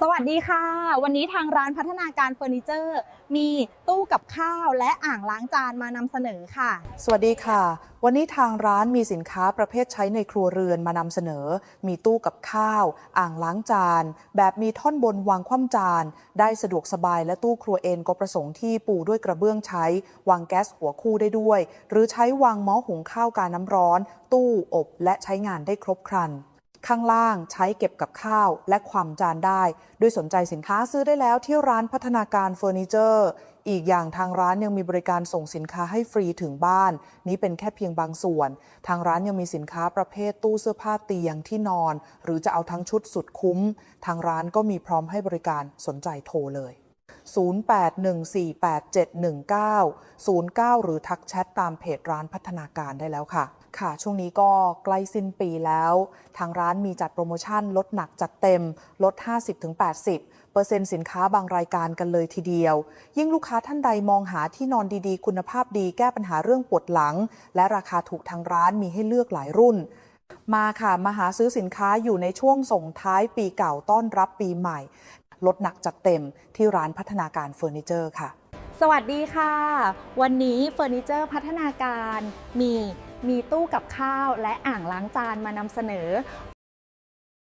สวัสดีค่ะ วันนี้ทางร้านพัฒนาการเฟอร์นิเจอร์ มีตู้กับข้าวและอ่างล้างจานมานำเสนอค่ะ สวัสดีค่ะ วันนี้ทางร้านมีสินค้าประเภทใช้ในครัวเรือนมานำเสนอ มีตู้กับข้าว อ่างล้างจาน แบบมีท่อนบนวางคว่ำจาน ได้สะดวกสบายและตู้ครัวเอนก็ประสงค์ที่ปูด้วยกระเบื้องใช้ วางแก๊สหัวคู่ได้ด้วย หรือใช้วางหม้อหุงข้าวการน้ำร้อน ตู้อบและใช้งานได้ครบครัน ข้างล่างใช้เก็บกับข้าวและความจานได้ ด้วยสนใจสินค้าซื้อได้แล้วที่ร้านพัฒนาการเฟอร์นิเจอร์ อีกอย่างทางร้านยังมีบริการส่งสินค้าให้ฟรีถึงบ้าน นี้เป็นแค่เพียงบางส่วน ทางร้านยังมีสินค้าประเภทตู้เสื้อผ้าเตียงที่นอน หรือจะเอาทั้งชุดสุดคุ้ม ทางร้านก็มีพร้อมให้บริการสนใจโทรเลย 0814871909 หรือทักแชทตามเพจร้านพัฒนาการได้แล้วค่ะค่ะ ช่วงนี้ก็ใกล้สิ้นปีแล้ว ทางร้านมีจัดโปรโมชั่น ลดหนักจัดเต็ม ลด 50-80เปอร์เซ็นต์สินค้าบางรายการกันเลยทีเดียว ยิ่งลูกค้าท่านใดมองหาที่นอนดีๆ คุณภาพดีแก้ปัญหาเรื่องปวดหลัง และราคาถูกทางร้านมีให้เลือกหลายรุ่น มาค่ะ มาหาซื้อสินค้าอยู่ในช่วงส่งท้ายปีเก่าต้อนรับปีใหม่ ลดหนักจัดเต็มที่ร้านพัฒนาการเฟอร์นิเจอร์ค่ะ สวัสดีค่ะ วันนี้เฟอร์นิเจอร์พัฒนาการมีมีตู้กับข้าวและอ่างล้างจานมานำเสนอ